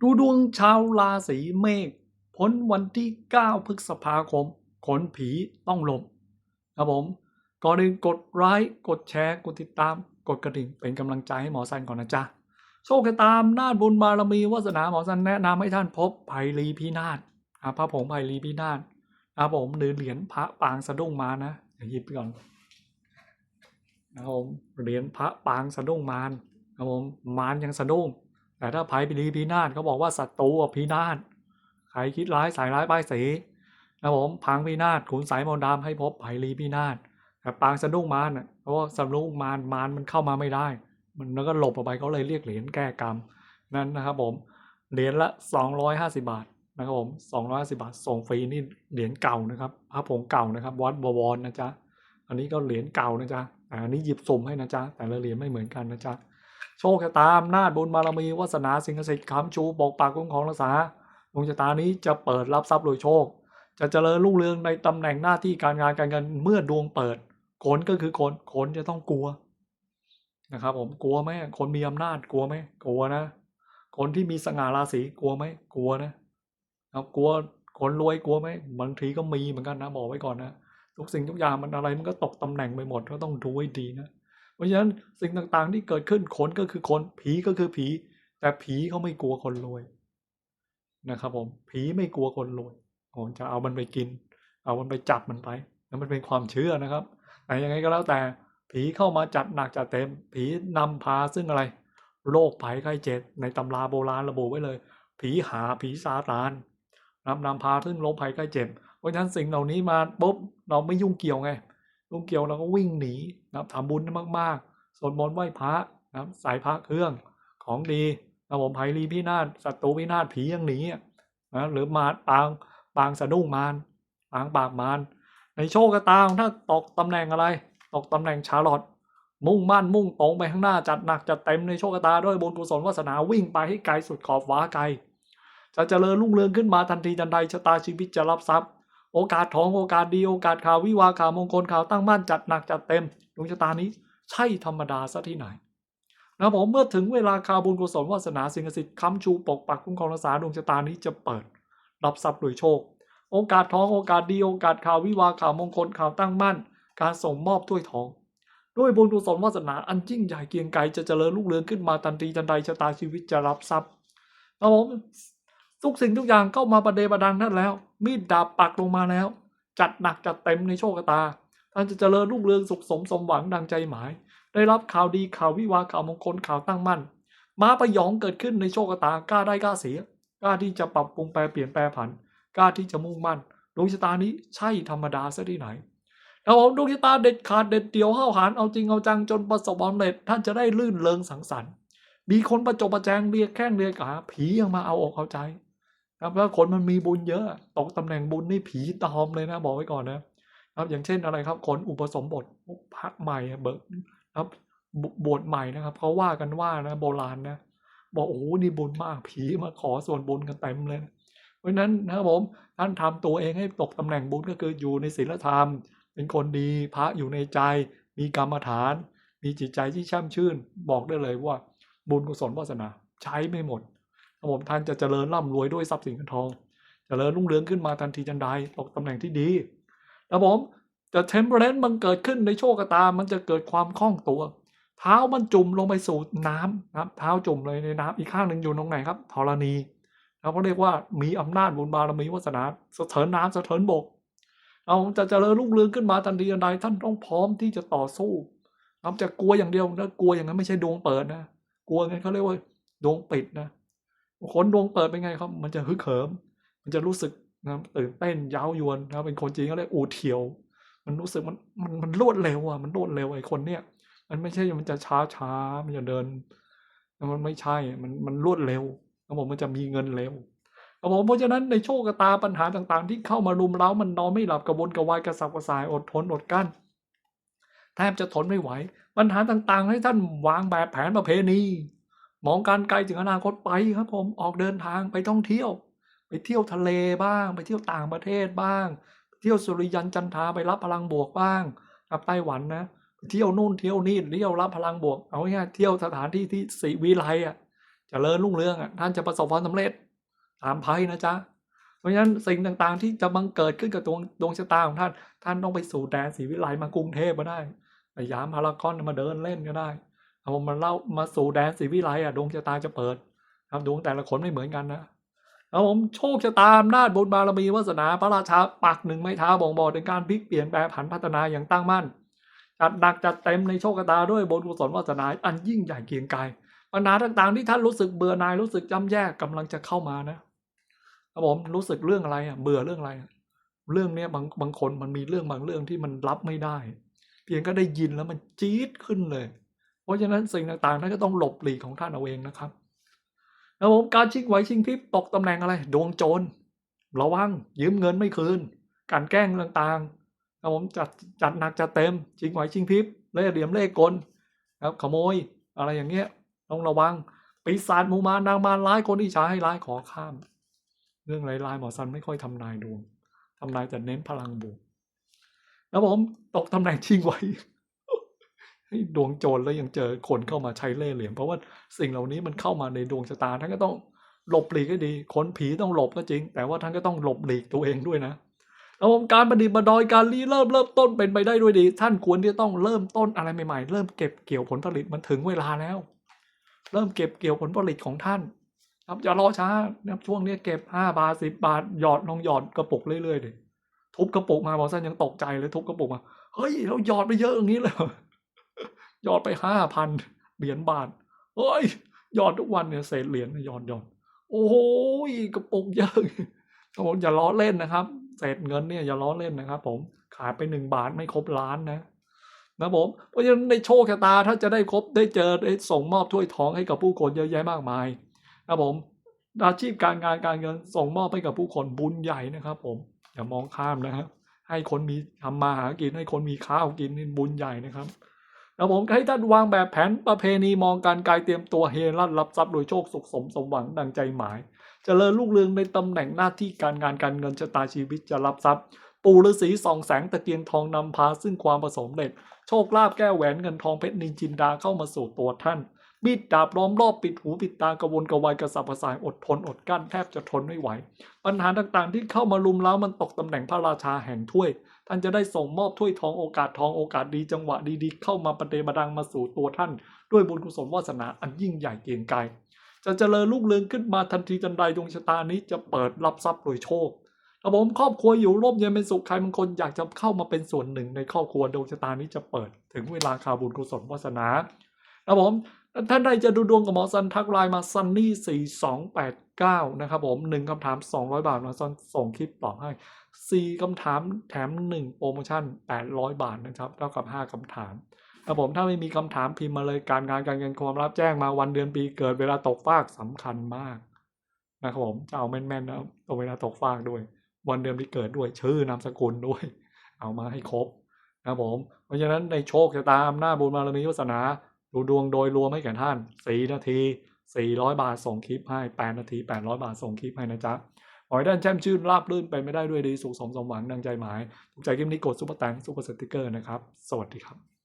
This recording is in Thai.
ดูดวงชาวราศีเมษพ้นวันที่ 9 พฤษภาคม ขนผีต้องลบครับผมก่อนอื่นกดไลค์กดแชร์กดติดตาม กดกระดิ่งเป็นกำลังใจให้หมอสันก่อนนะจ๊ะ โชคชะตามนาบุญบารมีวาสนาหมอสันแนะนำให้ท่านพบไผ่ลีพินาศอะพระผงไผ่ลีพินาศครับผมหรือเหรียญพระปางสะดุ้งมานะหยิบไปก่อนนะครับผมเหรียญพระปางสะดุ้งมารครับผมมารยังสะดุ้ง แต่ถ้าไพ่ลีพินาศเขาบอกว่าศัตรูพินาศใครคิดร้ายสายร้ายป้ายสีนะผมพังพินาศขุนสายมนต์ดำให้พบไผ่ลีพินาศแต่ปางสะดุ้งมารน่ะเพราะว่าสะดุ้งมารมารมันเข้ามาไม่ได้ มันแล้วก็หลบออกไปเขาเลยเรียกเหรียญแก้กรรมนั่นนะครับผมเหรียญละ 250 บาทนะครับผม250บาทส่งฟรีนี่เหรียญเก่านะครับพระผงเก่านะครับ วัดบวรนะจ๊ะอันนี้ก็เหรียญเก่านะจ๊ะอันนี้หยิบสุ่มให้นะจ๊ะแต่ละเหรียญไม่เหมือนกันนะจ๊ะ โชคชะตาอำนาจบุญบารมีวาสนาสิ่งศักดิ์สิทธิ์คำชูปกปักคุ้มครองรักษาดวงชะตานี้จะเปิดรับทรัพย์โดยโชค จะเจริญรุ่งเรืองในตำแหน่งหน้าที่การงานการเงินเมื่อดวงเปิดคนก็คือคนคนจะต้องกลัวนะครับผมกลัวไหมคนมีอำนาจกลัวไหมกลัวนะ คนที่มีสง่าราศีกลัวไหมกลัวนะครับกลัวคนรวยกลัวไหมบางทีก็มีเหมือนกันนะบอกไว้ก่อนนะทุกสิ่งทุกอย่างมันอะไรมันก็ตกตำแหน่งไปหมดก็ต้องดูให้ดีนะ เพราะฉะนั้นสิ่งต่างๆ ที่เกิดขึ้นคนก็คือคนผีก็คือผี แต่ผีเขาไม่กลัวคนรวยนะครับผมผีไม่กลัวคนรวยผมจะเอามันไปกิน เอามันไปจับมันไปนั่นมันเป็นความเชื่อนะครับแต่ยังไงก็แล้วแต่ผีเข้ามาจัดหนักจัดเต็ม ผีนำพาซึ่งอะไรโรคภัยไข้เจ็บในตำราโบราณระบุไว้เลย ผีหาผีซาตานนำนำพาซึ่งโรคภัยไข้เจ็บเพราะฉะนั้นสิ่งเหล่านี้มาปุ๊บเราไม่ยุ่งเกี่ยวไง ลุงเกียวเราก็วิ่งหนีนะครับทำบุญมากๆสวดมนต์ไหว้พระนะครับใส่พระเครื่องของดีนะผมไพรีพินาศศัตรูพินาศผียังหนีอะนะหรือมาปางปางสะดุ้งมารปางปากมารในโชคกตาของถ้าตกตำแหน่งอะไร ตกตำแหน่งชาลอตมุ่งมั่นมุ่งตรงไปข้างหน้าจัดหนักจัดเต็มในโชคชะตาด้วยบุญกุศลวาสนาวิ่งไปให้ไกลสุดขอบฟ้าไกลจะเจริญรุ่งเรืองขึ้นมาทันทีทันใดชะตาชีวิตจะรับทรัพย์ โอกาสทองโอกาสดีโอกาสข่าววิวาข่าวมงคลข่าวตั้งมั่นจัดหนักจัดเต็มดวงชะตานี้ใช่ธรรมดาซะที่ไหนนะผมเมื่อถึงเวลาข่าวบุญกุศลวาสนาสิ่งศักดิ์สิทธิ์ค้ำชูปกปักคุ้มครองรักษาดวงชะตานี้จะเปิดรับทรัพย์โดยโชค โอกาสทองโอกาสดีโอกาสข่าววิวาข่าวมงคลข่าวตั้งมั่น การส่งมอบถ้วยทอง ด้วยบุญกุศลวาสนาอันยิ่งใหญ่เกียงไกรจะเจริญรุ่งเรืองขึ้นมาทันทีทันใดชะตาชีวิตจะรับทรัพย์นะผม ทุกสิ่งทุกอย่างเข้ามาประเดประดังนั่นแล้ว มีดดาบปักลงมาแล้ว จัดหนักจัดเต็มในโชคชะตาท่านจะเจริญรุ่งเรืองสุขสมสมหวังดังใจหมาย ได้รับข่าวดีข่าววิวาข่าวมงคลข่าวตั้งมั่นม้าประยองเกิดขึ้นในโชคชะตากล้าได้กล้าเสียกล้าที่จะปรับปรุงแปลเปลี่ยนแปลผันกล้าที่จะมุ่งมั่นดวงชะตานี้ใช่ธรรมดาซะที่ไหนแต่ผมดวงชะตาเด็ดขาดเด็ดเดี่ยวห้าวหาญเอาจริงเอาจังจนประสบความสำเร็จท่านจะได้ลื่นเริงสังสรรค์มีคนประจบประแจงเรียกแข้งเรียกขาผียังมาเอาอกเอาใจ ครับแล้วคนมันมีบุญเยอะ ตกตำแหน่งบุญนี่ผีตอมเลยนะ บอกไว้ก่อนนะครับ อย่างเช่นอะไรครับ คนอุปสมบทพระใหม่เบิกครับบวชใหม่นะครับเขาว่ากันว่านะ โบราณนะบอกโอ้โหนี่บุญมากผีมาขอส่วนบุญกันเต็มเลย เพราะนั้นนะครับผมท่านทำตัวเองให้ตกตำแหน่งบุญก็คืออยู่ในศีลธรรม เป็นคนดีพระอยู่ในใจ มีกรรมฐาน มีจิตใจที่ช่ำชื่น บอกได้เลยว่า บุญกุศลวาสนา ใช้ไม่หมด รับผมท่านจะเจริญร่ำรวยด้วยทรัพย์สินเงินทองเจริญรุ่งเรืองขึ้นมาทันทีทันใดตกตำแหน่งที่ดีแล้วผมจะเทมเพลนมันเกิดขึ้นในโชคชะตา มันจะเกิดความคล่องตัว เท้ามันจุ่มลงไปสู่น้ำนะครับ เท้าจุ่มเลยในน้ำอีกข้างหนึ่งอยู่ตรงไหนครับธรณีเราก็เรียกว่ามีอำนาจบุญบารมีวาสนาสะเถินน้ำสะเถินบก เอาจะเจริญรุ่งเรืองขึ้นมาทันทีทันใดท่านต้องพร้อมที่จะต่อสู้ครับจะกลัวอย่างเดียวถ้ากลัวอย่างนั้นไม่ใช่ดวงเปิดนะ กลัวงั้นเขาเรียกว่าดวงปิดนะ คนดวงเปิดเป็นไงครับ มันจะฮึกเหิม มันจะรู้สึกนะตื่นเต้นเย้ายวนนะเป็นคนจีนเขาเรียกอูเถียว มันรู้สึกมันมันมันรวดเร็วอะมันรวดเร็วไอ้คนเนี้ยมันไม่ใช่มันจะช้าช้ามันจะเดิน มันไม่ใช่มันมันรวดเร็วครับผมมันจะมีเงินเร็วครับผมเพราะฉะนั้นในโชคตาปัญหาต่างๆ ที่เข้ามารุมเร้ามันนอนไม่หลับกระวนกระวายกระสับกระส่ายอดทนอดกั้นแทบจะทนไม่ไหว ปัญหาต่างๆ ให้ท่านวางแบบแผนประเพณี มองการไกลถึงอนาคตไปครับผมออกเดินทางไปท่องเที่ยว ไปเที่ยวทะเลบ้าง ไปเที่ยวต่างประเทศบ้าง เที่ยวสุริยันจันทราไปรับพลังบวกบ้างกับไต้หวันนะเที่ยวนู่นเที่ยวนี่เที่ยวรับพลังบวกเอาง่ายเที่ยวสถานที่ที่สีวิไลอะจเจริญรุ่งเรืองอะท่านจะประสบความสำเร็จตามไพ่นะจ๊ะเพราะฉะนั้นสิ่งต่างๆที่จะบังเกิดขึ้นกับดวงดวงชะตาของท่าน ท่านต้องไปสู่แดนศรีวิไลมากรุงเทพมาได้สยามพารากอนมาเดินเล่นก็ได้ เอามาเล่ามาสู่แดนศรีวิไลอะดวงชะตาจะเปิด ครับดวงแต่ละคนไม่เหมือนกันนะแล้วผมโชคชะตาอำนาจบุญบารมีวาสนาพระราชาปักหนึ่งไม้เท้าบ่งบอกถึงการพลิกเปลี่ยนแปลงผันพัฒนาอย่างตั้งมั่นจัดหนักจัดเต็มในโชคชะตาด้วยบุญกุศลวาสนาอันยิ่งใหญ่เกียงไกรปัญหาต่างๆ ที่ท่านรู้สึกเบื่อหน่ายรู้สึกจำแยกกำลังจะเข้ามานะครับผมรู้สึกเรื่องอะไรอะเบื่อเรื่องอะไร เรื่องเนี้ยบางบางคนมันมีเรื่องบางเรื่องที่มันรับไม่ได้ เพียงก็ได้ยินแล้วมันจี๊ดขึ้นเลย เพราะฉะนั้นสิ่งต่างๆท่านก็ต้องหลบหลีกของท่านเอาเองนะครับแล้วผมการชิงไหวชิงพริบตกตำแหน่งอะไร ดวงโจรระวังยืมเงินไม่คืน การแกล้งต่างๆแล้วผมจัดจัดหนักจัดเต็มชิงไหวชิงพริบเล่ห์เหลี่ยมเล่ห์กลครับขโมยอะไรอย่างเงี้ยต้องระวังปีศาจหมูมานางมารร้ายคนที่ใช้ให้ร้ายขอข้าม เรื่องร้ายๆหมอซันไม่ค่อยทำนายดวงทำนายแต่เน้นพลังบวกแล้วผมตกตำแหน่งชิงไหวให้ ดวงโจรแล้วยังเจอคนเข้ามาใช้เล่ห์เหลี่ยม เพราะว่าสิ่งเหล่านี้มันเข้ามาในดวงชะตาท่านก็ต้องหลบหลีกให้ดีคนผีต้องหลบก็จริง แต่ว่าท่านก็ต้องหลบหลีกตัวเองด้วยนะแล้วการประดิษฐ์ประดอยการรีเริ่มเริ่มต้นเป็นไปได้ด้วยดี ท่านควรที่จะต้องเริ่มต้นอะไรใหม่ๆ เริ่มเก็บเกี่ยวผลผลิตมันถึงเวลาแล้ว เริ่มเก็บเกี่ยวผลผลิตของท่านครับอย่ารอช้านะครับช่วงนี้เก็บห้าบาทสิบบาทหยอดลองหยอดกระปุกเรื่อยๆดิทุบกระปุกมาบอกสั้นยังตกใจเลยทุบกระปุกมาเฮ้ยเราหยอดไปเยอะอย่างนี้เลย หยอดไปห้าพันเหรียญบาทเฮ้ยหยอดทุกวันเนี่ยเศษเหรียญยหยอดหยอดโอ้โหกระปุกเยอะครับผมอย่าล้อเล่นนะครับเศษเงินเนี่ยอย่าล้อเล่นนะครับ ผมขายไปหนึ่งบาทไม่ครบล้านนะนะผมเพราะฉะนั้นในโชคชะตาถ้าจะได้ครบได้เจอได้ส่งมอบถ้วยทองให้กับผู้คนเยอะแยะมากมายนะผมอาชีพการงานการเงินส่งมอบให้กับผู้คนบุญใหญ่นะครับ ผมอย่ามองข้ามนะครับให้คนมีทำมาหากินให้คนมีข้าวกินนี่บุญใหญ่นะครับ แล้วผมให้ท่านวางแบบแผนประเพณีมองการกายเตรียมตัวเฮลั่นรับทรัพย์โดยโชคสุขสมสมหวังดังใจหมายจเจริญรุ่งเรืองในตำแหน่งหน้าที่การงานการเงินชะตาชีวิตจะรับทรัพย์ ปู่ฤาษีส่องแสงตะเกียงทองนำพาซึ่งความประสมเด็จ โชคลาภแก้วแหวนเงินทองเพชรนินจินดาเข้ามาสู่ตัวท่าน มีดดาบล้อมรอบปิดหูปิดตากระวนกระวายกระสับกระส่ายอดทนอดกั้นแทบจะทนไม่ไหว ปัญหาต่างๆ ที่เข้ามาลุมเล้ามันตกตำแหน่งพระราชาแห่งถ้วย ท่านจะได้ส่งมอบถ้วยทองโอกาสทองโอกาสดีจังหวะดีๆ เข้ามาประเดประดังมาสู่ตัวท่าน ด้วยบุญกุศลวาสนาอันยิ่งใหญ่เกียงไกรจะเจริญรุ่งเรืองขึ้นมาทันทีทันใดดวงชะตานี้จะเปิดรับทรัพย์โดยโชครับผมครอบครัวอยู่ร่มเย็นเป็นสุขใครบางคนอยากจะเข้ามาเป็นส่วนหนึ่งในครอบครัวดวงชะตานี้จะเปิด ถึงเวลาคาบุญกุศลวาสนารับผม ท่านใดจะดูดวงกับหมอซันทักไลน์มาซันนี่สี่สองแปดเก้านะครับผมหนึ่งคำถามสองร้อยบาทมอซันส่งคลิปตอบให้สี่คำถามแถมหนึ่งโปรโมชั่นแปดร้อยบาทนะครับเท่ากับห้าคำถามครับผมถ้าไม่มีคำถามพิมพ์มาเลยการงานการเงินความรับแจ้งมาวันเดือนปีเกิดเวลาตกฟากสำคัญมากนะครับผมจะเอาแม่นๆนะตรงเวลาตกฟากด้วย วันเดือนปีเกิดด้วยชื่อนามสกุลด้วย เอามาให้ครบนะครับผมเพราะฉะนั้นในโชคชะตาอำนาจบุญบารมีวาสนา ดูดวงโดยรวมให้แก่ท่านสี่นาทีสี่ร้อยบาทส่งคลิปให้แปดนาทีแปดร้อยบาทส่งคลิปให้นะจ๊ะขอให้ท่านแช่มชื่นราบรื่นไปไม่ได้ด้วยดีสุขสมสมหวังดังใจหมายถูกใจคลิปนี้กดซุปเปอร์แตงซุปเปอร์สติกเกอร์นะครับ สวัสดีครับ